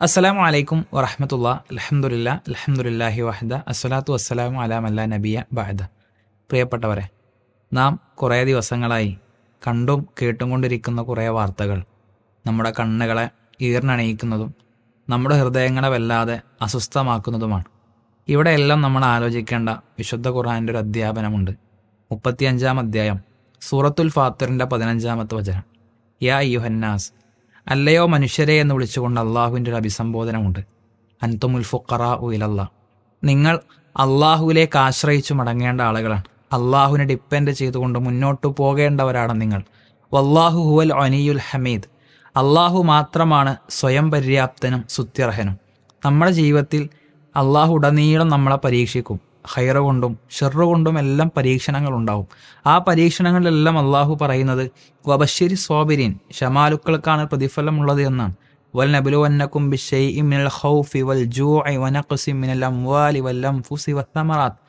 അസ്സലാമു അലൈക്കും വറഹമത്തുള്ള. അലഹമുല്ല അലഹമുല്ലാഹി വഹദ. അസ്സലാത്തു വസ്സലാമു അലാമല്ല നബിയ ബഹദ പ്രിയപ്പെട്ടവരെ നാം കുറേ ദിവസങ്ങളായി കണ്ടും കേട്ടും കൊണ്ടിരിക്കുന്ന കുറേ വാർത്തകൾ നമ്മുടെ കണ്ണുകളെ ഈർന്നണയിക്കുന്നതും നമ്മുടെ ഹൃദയങ്ങളെ വല്ലാതെ അസ്വസ്ഥമാക്കുന്നതുമാണ്. ഇവിടെയെല്ലാം നമ്മൾ ആലോചിക്കേണ്ട വിശുദ്ധ ഖുർആാന്റെ ഒരു അധ്യാപനമുണ്ട്. മുപ്പത്തിയഞ്ചാം അധ്യായം സൂറത്തുൽ ഫാത്തിറിന്റെ പതിനഞ്ചാമത്തെ വചനം. യാ യുഹന്നാസ് അല്ലയോ മനുഷ്യരെ എന്ന് വിളിച്ചുകൊണ്ട് അള്ളാഹുവിന്റെ ഒരു അഭിസംബോധനമുണ്ട്. അൻതുമുൽ ഫുഖറ ഉയിലല്ല നിങ്ങൾ അള്ളാഹുവിലേക്ക് ആശ്രയിച്ചു മടങ്ങേണ്ട ആളുകളാണ്. അള്ളാഹുവിനെ ഡിപ്പെൻഡ് ചെയ്തുകൊണ്ട് മുന്നോട്ട് പോകേണ്ടവരാണ് നിങ്ങൾ. വല്ലാഹു ഹുവൽ അനിയുൽ ഹമീദ്. അള്ളാഹു മാത്രമാണ് സ്വയം പര്യാപ്തനും സുത്യർഹനും. നമ്മുടെ ജീവിതത്തിൽ അള്ളാഹു ഉടനീളം നമ്മളെ പരീക്ഷിക്കും. ഹൈറ കൊണ്ടും ഷെറു കൊണ്ടും എല്ലാം പരീക്ഷണങ്ങൾ ഉണ്ടാവും ആ പരീക്ഷണങ്ങളിലെല്ലാം അള്ളാഹു പറയുന്നത് വബശ്ശേരി സോബിരീൻ ഷമാലുക്കൾക്കാണ് പ്രതിഫലമുള്ളത് എന്നാണ്. വൽ നബുലുവന്നക്കും ബിഷൈ മിനൽ ഖൗഫി വൽ ജൂഇ വനഖസി മിനൽ അംവാലി വൽ അൻഫുസി വത്തമറാത്ത്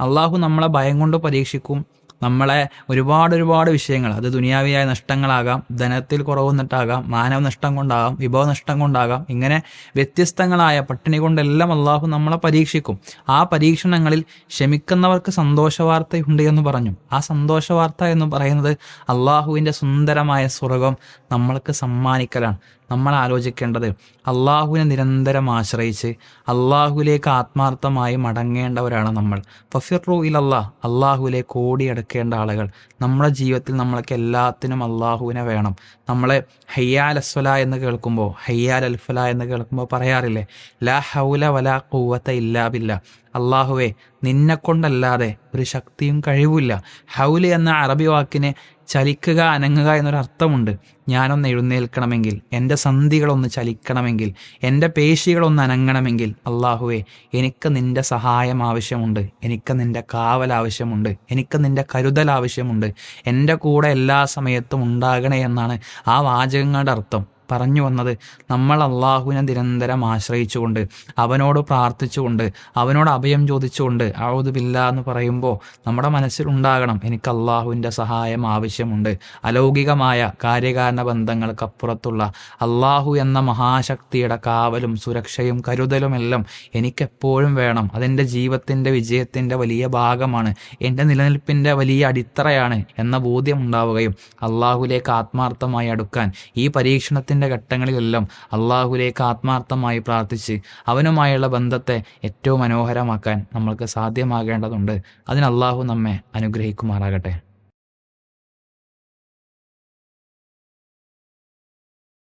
അള്ളാഹു നമ്മളെ ഭയം കൊണ്ട് പരീക്ഷിക്കും നമ്മളെ ഒരുപാട് ഒരുപാട് വിഷയങ്ങൾ അത് ദുനിയാവിയായ നഷ്ടങ്ങളാകാം ധനത്തിൽ കുറവ് നിന്നിട്ടാകാം മാനവ നഷ്ടം കൊണ്ടാകാം വിഭവ നഷ്ടം കൊണ്ടാകാം ഇങ്ങനെ വ്യത്യസ്തങ്ങളായ പട്ടിണി കൊണ്ടെല്ലാം അള്ളാഹു നമ്മളെ പരീക്ഷിക്കും. ആ പരീക്ഷണങ്ങളിൽ ക്ഷമിക്കുന്നവർക്ക് സന്തോഷവാർത്തയുണ്ട് എന്ന് പറഞ്ഞു. ആ സന്തോഷവാർത്ത എന്ന് പറയുന്നത് അള്ളാഹുവിന്റെ സുന്ദരമായ സ്വർഗം നമ്മൾക്ക് സമ്മാനിക്കലാണ്. നമ്മൾ ആലോചിക്കേണ്ടത് അള്ളാഹുവിനെ നിരന്തരം ആശ്രയിച്ച് അള്ളാഹുലേക്ക് ആത്മാർത്ഥമായി മടങ്ങേണ്ടവരാണ് നമ്മൾ. ഫഫിർ റൂ ഇലല്ലാ അള്ളാഹുവിലേക്ക് ഓടിയെടുക്കേണ്ട ആളുകൾ. നമ്മുടെ ജീവിതത്തിൽ നമ്മൾക്ക് എല്ലാത്തിനും അള്ളാഹുവിനെ വേണം. നമ്മളെ ഹയ്യാൽ അസ്വല എന്ന് കേൾക്കുമ്പോൾ ഹയ്യാൽ അൽഫല എന്ന് കേൾക്കുമ്പോൾ പറയാറില്ലേ? ലാ ഹൗല വലാ കൂവത്ത ഇല്ലാബില്ല അള്ളാഹുവെ നിന്നെ കൊണ്ടല്ലാതെ ഒരു ശക്തിയും കഴിവില്ല. ഹൗൽ എന്ന അറബി വാക്കിനെ ചലിക്കുക അനങ്ങുക എന്നൊരു അർത്ഥമുണ്ട് ഞാനൊന്ന് എഴുന്നേൽക്കണമെങ്കിൽ എന്റെ സന്ധികളൊന്ന് ചലിക്കണമെങ്കിൽ എന്റെ പേശികളൊന്ന് അനങ്ങണമെങ്കിൽ അള്ളാഹുവെ എനിക്ക് നിന്റെ സഹായം ആവശ്യമുണ്ട്. എനിക്ക് നിന്റെ കാവൽ ആവശ്യമുണ്ട്. എനിക്ക് നിന്റെ കരുതൽ ആവശ്യമുണ്ട്. എന്റെ കൂടെ എല്ലാ സമയത്തും ഉണ്ടാകണേ എന്നാണ് ആ വാചകങ്ങളുടെ അർത്ഥം. പറഞ്ഞു വന്നത്. നമ്മൾ അള്ളാഹുവിനെ നിരന്തരം ആശ്രയിച്ചുകൊണ്ട് അവനോട് പ്രാർത്ഥിച്ചുകൊണ്ട് അവനോട് അഭയം ചോദിച്ചുകൊണ്ട് ഔതുബില്ല എന്ന് പറയുമ്പോൾ നമ്മുടെ മനസ്സിൽ ഉണ്ടാകണം എനിക്ക് അള്ളാഹുവിന്റെ സഹായം ആവശ്യമുണ്ട്. അലൗകികമായ കാര്യകാരണ ബന്ധങ്ങൾക്കപ്പുറത്തുള്ള അള്ളാഹു എന്ന മഹാശക്തിയുടെ കാവലും സുരക്ഷയും കരുതലുമെല്ലാം എനിക്കെപ്പോഴും വേണം. അതെന്റെ ജീവിതത്തിന്റെ വിജയത്തിന്റെ വലിയ ഭാഗമാണ്. എന്റെ നിലനിൽപ്പിന്റെ വലിയ അടിത്തറയാണ് എന്ന ബോധ്യം ഉണ്ടാവുകയും അള്ളാഹുലേക്ക് ആത്മാർത്ഥമായി അടുക്കാൻ ഈ പരീക്ഷണത്തിൽ ജീവിതത്തിന്റെ ഘട്ടങ്ങളിലെല്ലാം അള്ളാഹുലേക്ക് ആത്മാർത്ഥമായി പ്രാർത്ഥിച്ച് അവനുമായുള്ള ബന്ധത്തെ ഏറ്റവും മനോഹരമാക്കാൻ നമ്മൾക്ക് സാധ്യമാകേണ്ടതുണ്ട്. അതിന് അള്ളാഹു നമ്മെ അനുഗ്രഹിക്കുമാറാകട്ടെ.